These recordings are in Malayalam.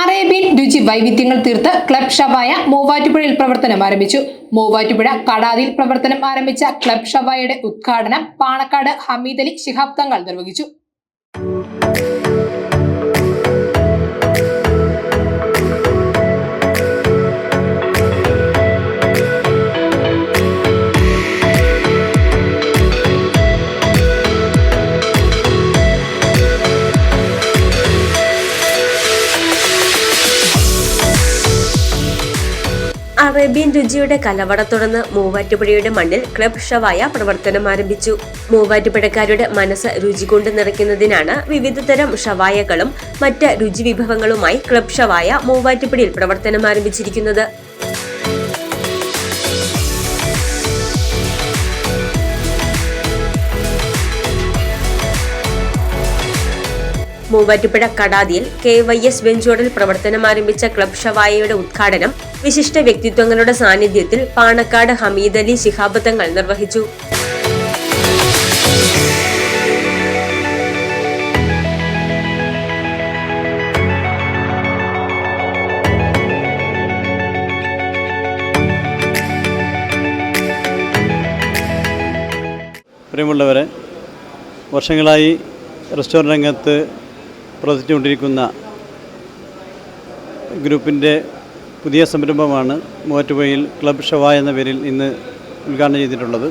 അറേബ്യൻ രുചി വൈവിധ്യങ്ങൾ തീർത്ത് ക്ലബ് ഷവായ മൂവാറ്റുപുഴയിൽ പ്രവർത്തനം ആരംഭിച്ചു. മൂവാറ്റുപുഴ കടാതിൽ പ്രവർത്തനം ആരംഭിച്ച ക്ലബ് ഷവായയുടെ ഉദ്ഘാടനം പാണക്കാട് ഹമീദ് അലി ശിഹാബ് തങ്ങൾ നിർവഹിച്ചു. അറേബ്യൻ രുചിയുടെ കലവട തുടർന്ന് മൂവാറ്റുപുഴയുടെ മണ്ണിൽ ക്ലബ് ഷവായ പ്രവർത്തനം ആരംഭിച്ചു. മൂവാറ്റുപുഴക്കാരുടെ മനസ്സ് രുചി കൊണ്ട് നിറയ്ക്കുന്നതിനാണ് വിവിധതരം ഷവായകളും മറ്റ് രുചി വിഭവങ്ങളുമായി ക്ലബ് ഷവായ മൂവാറ്റുപുഴയിൽ പ്രവർത്തനം ആരംഭിച്ചിരിക്കുന്നത്. മൂവാറ്റുപുഴ കടാതിയിൽ കെ വൈ എസ് വെഞ്ചോറിൽ പ്രവർത്തനം ആരംഭിച്ച ക്ലബ് ഷവായയുടെ ഉദ്ഘാടനം വിശിഷ്ട വ്യക്തിത്വങ്ങളുടെ സാന്നിധ്യത്തിൽ പാണക്കാട് ഹമീദ് അലി ശിഹാബ് തങ്ങൾ നിർവഹിച്ചു. പ്രിയമുള്ളവരെ വർഷങ്ങളായി റെസ്റ്റോറന്റ് രംഗത്ത് പ്രവർത്തിച്ചുകൊണ്ടിരിക്കുന്ന ഗ്രൂപ്പിന്റെ പുതിയ സംരംഭമാണ് മൂവാറ്റുപുഴയിൽ ക്ലബ് ഷവ എന്ന പേരിൽ ഇന്ന് ഉദ്ഘാടനം ചെയ്തിട്ടുള്ളത്.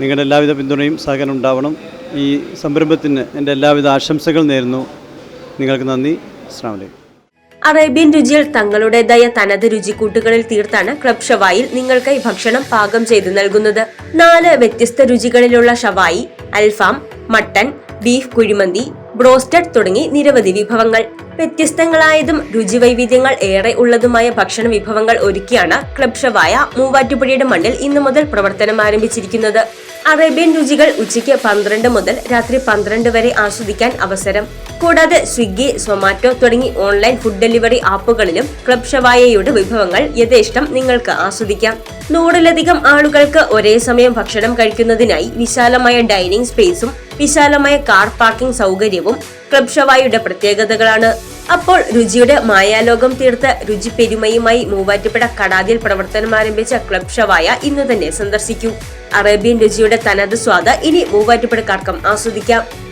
നിങ്ങളുടെ എല്ലാവിധ പിന്തുണയും സഹകരണം ഉണ്ടാവണം. ഈ സംരംഭത്തിന് എന്റെ എല്ലാവിധ ആശംസകൾ നേരുന്നു. നിങ്ങൾക്ക് നന്ദി. അസ്സാം അറേബ്യൻ തങ്ങളുടെ ദയ തനത് രുചിക്കൂട്ടുകളിൽ തീർത്താണ് ക്ലബ് ഷവായിൽ ഈ ഭക്ഷണം പാകം ചെയ്തു നൽകുന്നത്. നാല് വ്യത്യസ്ത രുചികളിലുള്ള ഷവായി അൽഫാം മട്ടൻ ബീഫ് കുഴിമന്തി ബ്രോസ്റ്റഡ് തുടങ്ങി നിരവധി വിഭവങ്ങൾ. വ്യത്യസ്തങ്ങളായതും രുചി വൈവിധ്യങ്ങൾ ഏറെ ഉള്ളതുമായ ഭക്ഷണ വിഭവങ്ങൾ ഒരുക്കിയാണ് ക്ലബ് ഷവായ മൂവാറ്റുപുഴയുടെ മണ്ണിൽ ഇന്നു മുതൽ പ്രവർത്തനം ആരംഭിച്ചിരിക്കുന്നത്. അറേബ്യൻ രുചികൾ ഉച്ചയ്ക്ക് പന്ത്രണ്ട് മുതൽ രാത്രി പന്ത്രണ്ട് വരെ ആസ്വദിക്കാൻ അവസരം. കൂടാതെ സ്വിഗ്ഗി സൊമാറ്റോ തുടങ്ങി ഓൺലൈൻ ഫുഡ് ഡെലിവറി ആപ്പുകളിലും ക്ലബ് ഷവായയുടെ വിഭവങ്ങൾ യഥേഷ്ടം നിങ്ങൾക്ക് ആസ്വദിക്കാം. നൂറിലധികം ആളുകൾക്ക് ഒരേ സമയം ഭക്ഷണം കഴിക്കുന്നതിനായി വിശാലമായ ഡൈനിങ് സ്പേസും വിശാലമായ കാർ പാർക്കിംഗ് സൗകര്യവും ക്ലബ് ഷവായുടെ പ്രത്യേകതകളാണ്. അപ്പോൾ രുചിയുടെ മായാലോകം തീർത്ത് രുചി പെരുമയുമായി മൂവാറ്റുപുഴ കടാതിയിൽ പ്രവർത്തനം ആരംഭിച്ച ക്ലബ് ഷവായ ഇന്ന് തന്നെ സന്ദർശിക്കൂ. അറേബ്യൻ രുചിയുടെ തനത് സ്വാദ് ഇനി മൂവാറ്റുപുഴക്കാർക്കും ആസ്വദിക്കാം.